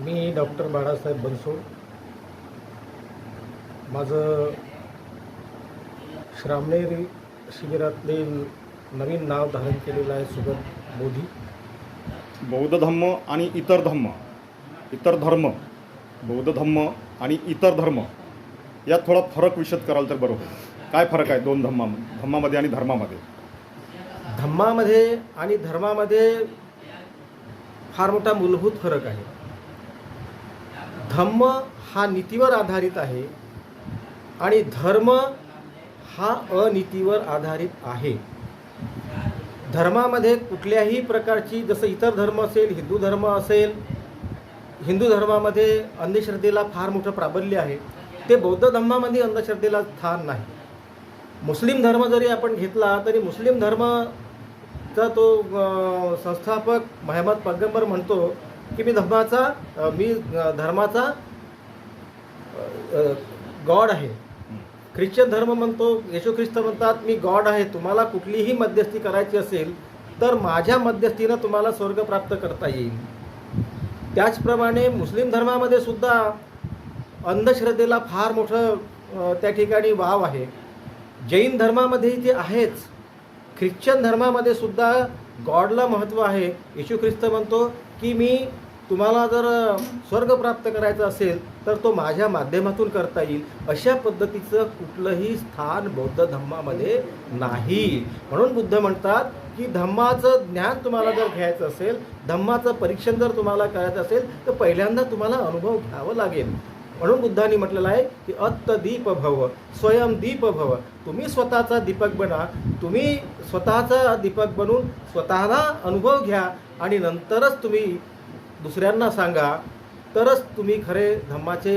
मी doctor Balasaheb Bansod. माझं श्रामणेरी शिबिरातले नवीन नाव धारण केलेलं आहे सुगत मोदी बौद्ध धम्म आणि इतर धम्म. इतर धर्म बौद्ध धम्म आणि इतर धर्म. यात थोडा फरक विशद कराल तर बरं होईल काय फरक आहे दोन धम्मा धम्मामध्ये आणि धर्मामध्ये? धम्मामध्ये आणि धर्मामध्ये फार मोठा मूलभूत फरक आहे. धम्म हा नीतीवर आधारित आहे आणि धर्म हा अनितीवर आधारित आहे. धर्मामध्ये कुठल्याही प्रकारची जसं इतर धर्म असेल हिंदू धर्म असेल हिंदू धर्मामध्ये अंधश्रद्धेला फार मोठं प्राबल्य आहे. ते बौद्ध धर्मामध्ये अंधश्रद्धेला स्थान नाही. मुस्लिम धर्म जरी आपण घेतला तरी मुस्लिम धर्मचा तो संस्थापक महम्मद पैगंबर म्हणतो की मी धर्माचा मी धर्माचा गॉड आहे. ख्रिश्चन धर्म म्हणतो येशू ख्रिस्त म्हणतात मी गॉड आहे तुम्हाला कुठलीही मध्यस्थी करायची असेल तर माझ्या मध्यस्थीनं तुम्हाला स्वर्ग प्राप्त करता येईल. त्याचप्रमाणे मुस्लिम धर्मामध्ये सुद्धा अंधश्रद्धेला फार मोठं त्या ठिकाणी वाव आहे. जैन धर्मामध्येही ते आहेच. ख्रिश्चन धर्मामध्ये सुद्धा गॉडला महत्त्व आहे. येशू ख्रिस्त म्हणतो की मी तुम्हाला जर स्वर्ग प्राप्त करायचं असेल तर तो माझ्या माध्यमातून करता येईल. अशा पद्धतीचं कुठलंही स्थान बौद्ध धम्मामध्ये नाही. म्हणून बुद्ध म्हणतात की धम्माचं ज्ञान तुम्हाला जर घ्यायचं असेल धम्माचं परीक्षण जर तुम्हाला करायचं असेल तर पहिल्यांदा तुम्हाला अनुभव घ्यावं लागेल. म्हणून बुद्धांनी म्हटलेलं आहे की अत्त दीप भव स्वयं दीप भव. तुम्ही स्वतःचा दीपक बना तुम्ही स्वतःचा दीपक बनून स्वतःला अनुभव घ्या आणि नंतरच तुम्ही दुसऱ्यांना सांगा तरच तुम्ही खरे धम्माचे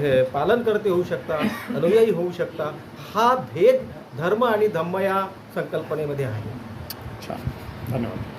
हे पालन करते होऊ शकता अनुयायी होऊ शकता. हा भेद धर्म आणि धम्म या संकल्पनेमध्ये आहे. धन्यवाद.